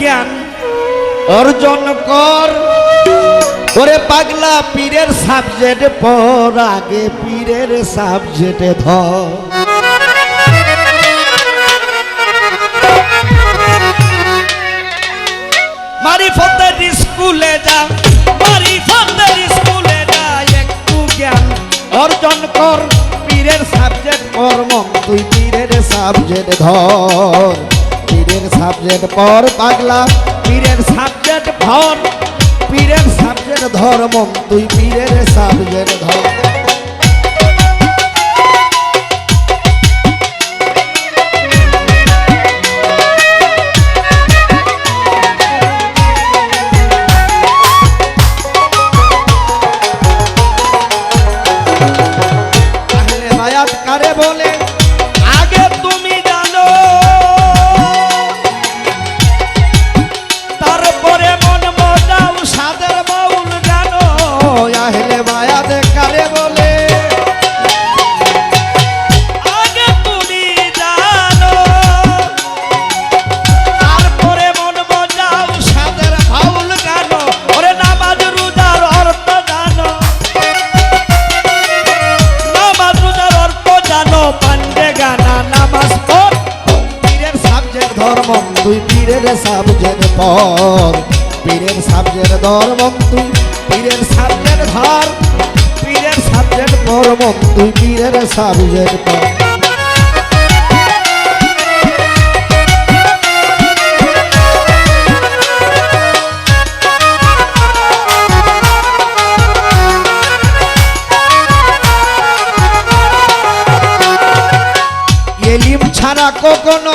জ্ঞান অর্জন কর। ওরে পাগলা, পীরের সাবজেক্ট পর আগে পীরের সাবজেক্টে ধর। একটু জ্ঞান অর্জন কর। পীরের সাবজেক্ট কর্ম তুই পীরের সাবজেক্ট ধর। পীরের সাবজেক্ট পর পাগলা পীরের সাবজেক্ট ধর পীরের সাবজেক্ট ধর্ম তুই পীরের সাবজেক্ট ধর পীরের সাবজেক্ট পর, পীরের সাবজেক্ট ধর্ম তুই পীরের সাবজেক্ট ধর, পীরের সাবজেক্ট ধর্ম তুই পীরের সাবজেক্ট পর। ছাড়া কখনো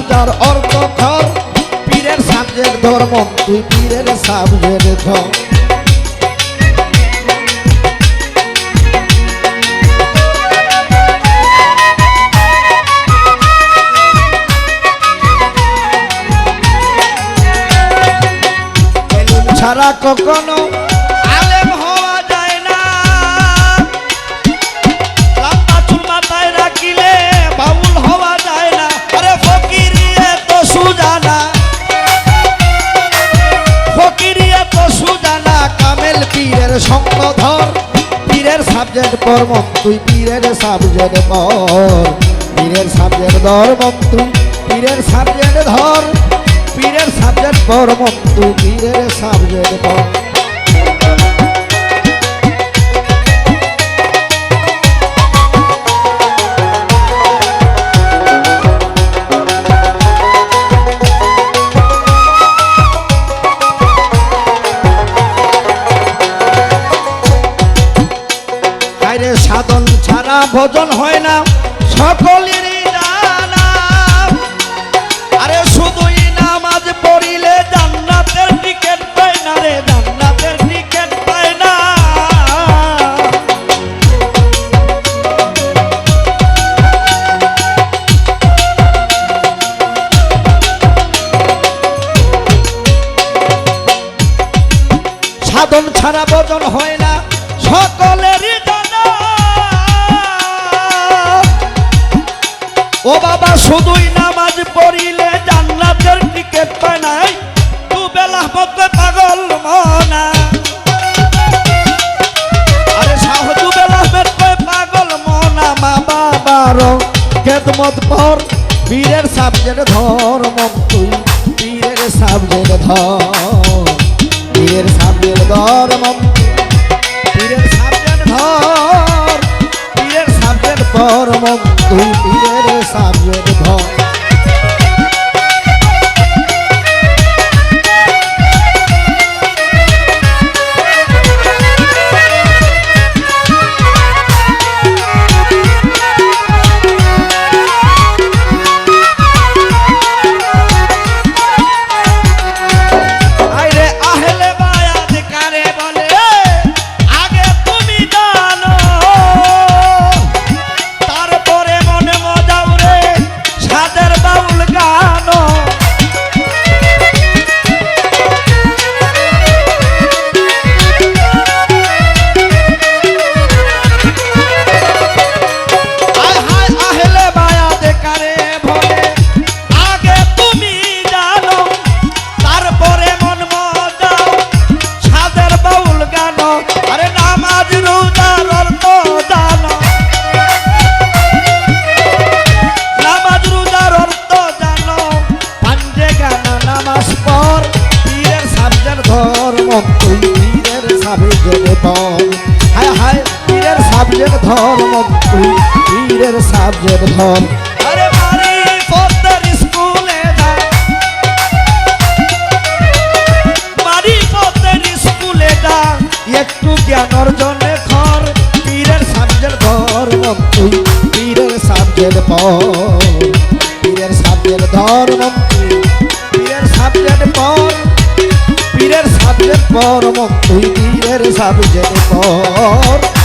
রোজার অর্থ ধর পীরের সাবজেক্ট ধর্ম তুই পীরের সাবজেক্ট ধর। ছাড়া কখনো সাবজেক্ট পর্ব তুই পীরের সাবজেক্ট পর পীরের সাবজেক্ট ধর্ম, তুই পীরের সাবজেক্ট ধর। পীরের সাবজেক্ট পর্ব তুই পীরের সাবজেক্ট পর ভোজন হয় দু পাগল মনা। আরে সাহজু বেলা মেটে পাগল মনা, মা বাবার খেদমত পর পীরের সাবজেক্ট ধর মন তুই পীরের সাবজেক্ট ধর পীরের সাবজেক্ট ধর মন পীরের সাবজেক্ট ধর পীরের সাবজেক্ট পর মন ধর্ম পীরের সাবজেক্ট ধর আরে মারি পদ্মার স্কুলে যা। মারি পদ্মার স্কুলে যা। একটু জ্ঞান অর্জনে খর পীরের সাবজেক্ট ধর্ম তুই, পীরের সাবজেক্ট পর। পীরের সাবজেক্ট ধর্ম পীরের সাবজেক্ট পর। পীরের সাবজেক্ট পর তুই পীরের সাবজেক্ট পর।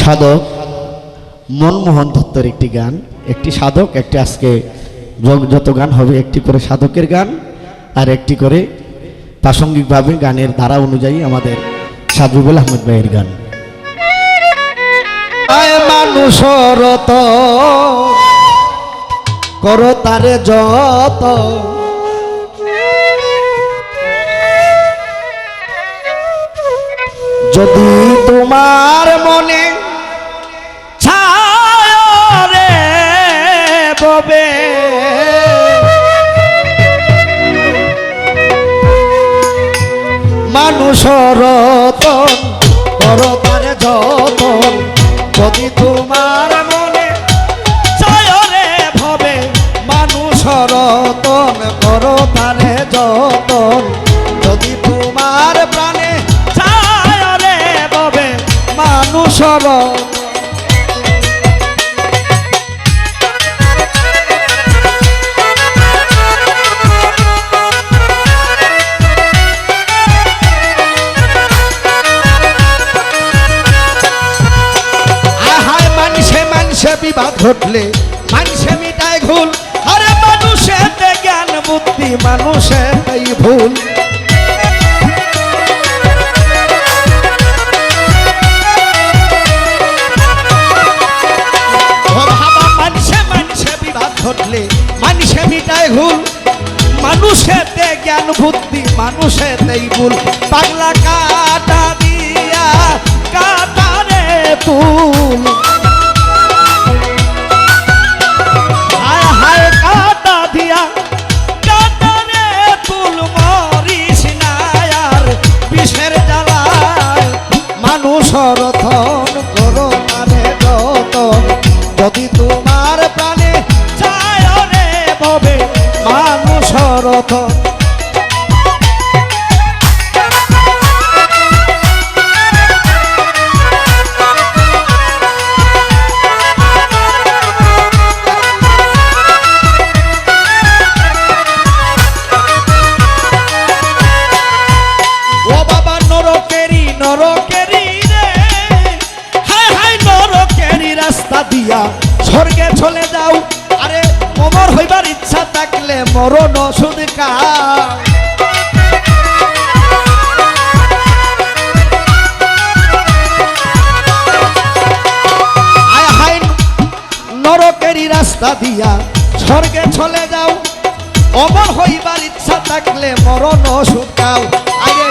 সাধক মনমোহন দত্তর একটি গান, একটি সাধক, একটি আজকে যত গান হবে, একটি করে সাধকের গান আর একটি করে প্রাসঙ্গিকভাবে গানের ধারা অনুযায়ী আমাদের সাজুবুল আহমেদ ভাইয়ের গান। আয় মানুষর তো কর তারে যত। যদি তোমার মনে ছায় রে ববে, মানুষর রতন কর তারে যতন যদি তোমার মনে চয়রে ভবে মানুষর রতন করো তারে যতন। যদি তোমার প্রাণে চয়রে ভবে মানুষর আহায় বিবাদ ঘটলে, মানুষে মিটায় ভুল। আরে মানুষের জ্ঞান, বুদ্ধি মানুষের এই ভুল। মানুষের জ্ঞান, বুদ্ধি মানুষের এই ভুল। পাগলা মানুষর রাস্তা দিয়া স্বর্গে চলে যাও। অমর হইবার ইচ্ছা থাকলে মরণ শুকাও। আগে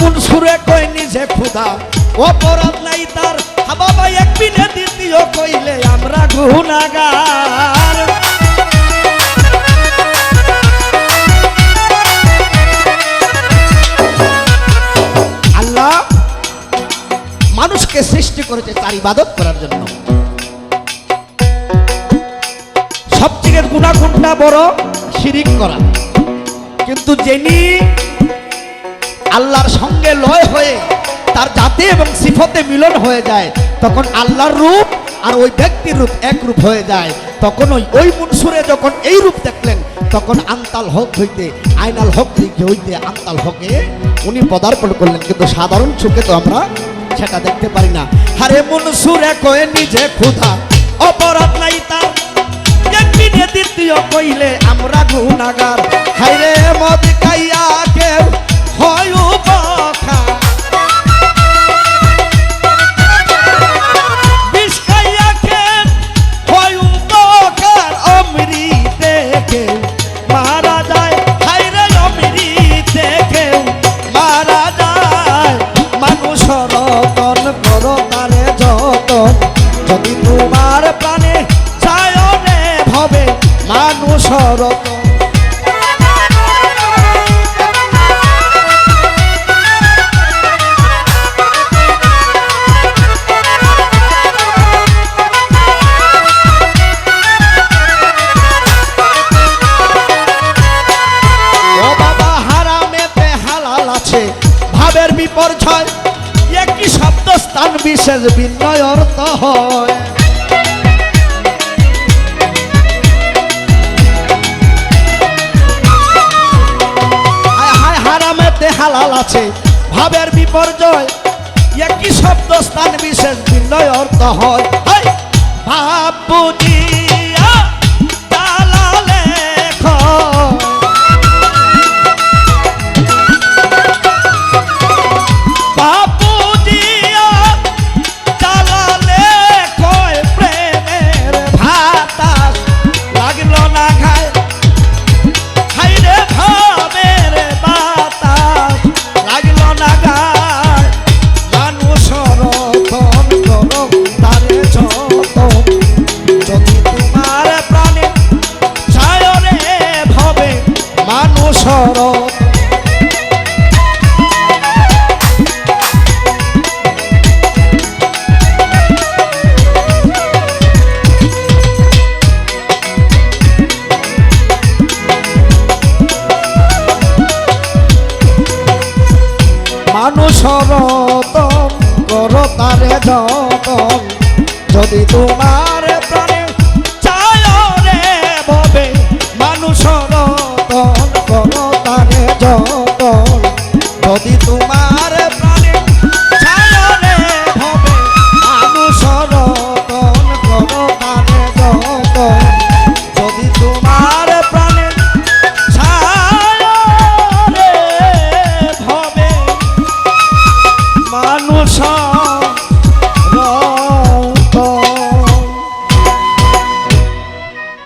মুন সুরে কই নিজে খুদা অপরাধ নাই তার। বাবা এক বিনে দ্বিতীয় কইলে, আমরা গুনাগার তার ইবাদত করার জন্য। সবথেকে গুণা কোনটা বড় শিরিক করা। কিন্তু যিনি আল্লাহর সঙ্গে লয় হয়ে তার জাতি এবং সিফতে মিলন হয়ে যায়, তখন আল্লাহর রূপ আর ওই ব্যক্তির রূপ এক রূপ হয়ে যায়। তখন ওই ওই মনসুরে যখন এই রূপ দেখলেন, তখন আন্তাল হক হইতে, আইনাল হক দিকে হইতে আন্তাল হকে উনি পদার্পণ করলেন। কিন্তু সাধারণ চোখে তো আমরা সেটা দেখতে পারি না। হারে মনসুরে কয়ে নিজে ক্ষুধা, অপরাধ নাই তার। দ্বিতীয় কইলে আমরা গুণাগার। হাইরে যদি তোমার প্রাণে চায়নে হবে মানুষ রতন স্থান বিশেষ বিনয় অর্থ হয়। হারামেতে হালাল আছে ভাবের বিপর্যয়। একই শব্দ স্থান বিশেষ বিনয় অর্থ হয়। হায়,